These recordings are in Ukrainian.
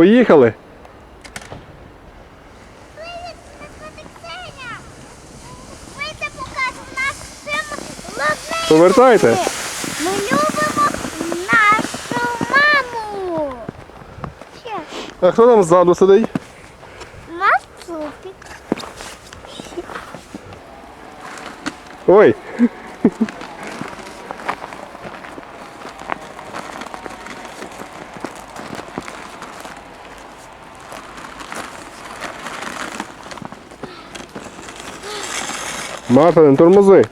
Поїхали. Повертайте. Ми любимо нашу маму. Ще. А хто там ззаду сидить? Наш супік. Ой. Марта, не тормози.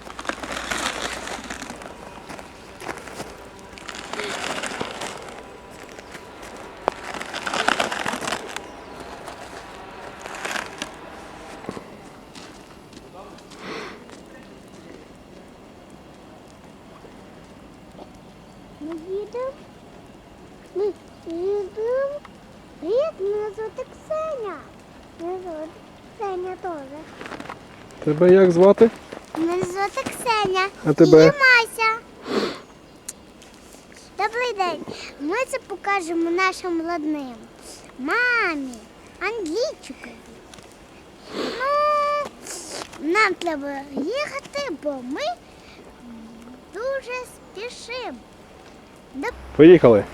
Ми їдемо. Ми їдемо. Привіт, мене звати Ксеня. Мене звати Ксеня теж. Тебе як звати? Мене звати Ксеня. А тебе? І Мася. Добрий день. Ми це покажемо нашим родним. Мамі, Англійчикові. Ну, нам треба їхати, бо ми дуже спішимо. До Поїхали.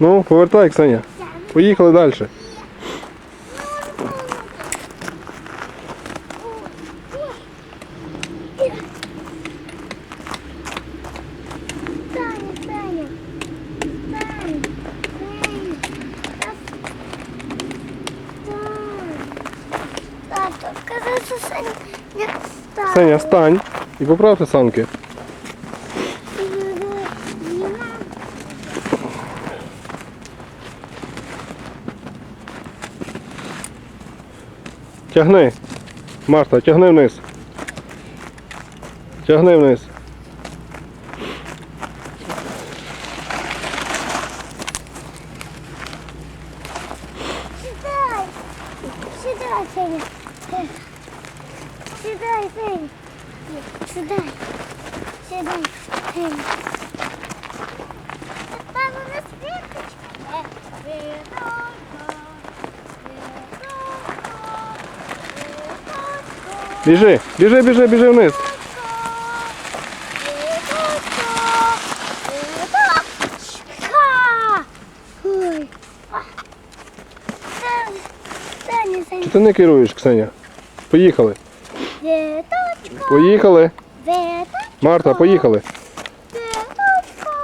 Ну, повертай, Ксеня. Поїхали далі. Ксеня, стань і поправте санки. Тягни. Марта, тягни вниз. Тягни вниз. Сідай. Сідай, Сеня. Сідай, Сеня. Сідай. Сідай, Сеня. Папа, на світочку. Біжи, біжи, біжи, біжи вниз. Чи ти не керуєш, Ксеня? Поїхали. Поїхали. Марта, поїхали. Веточка.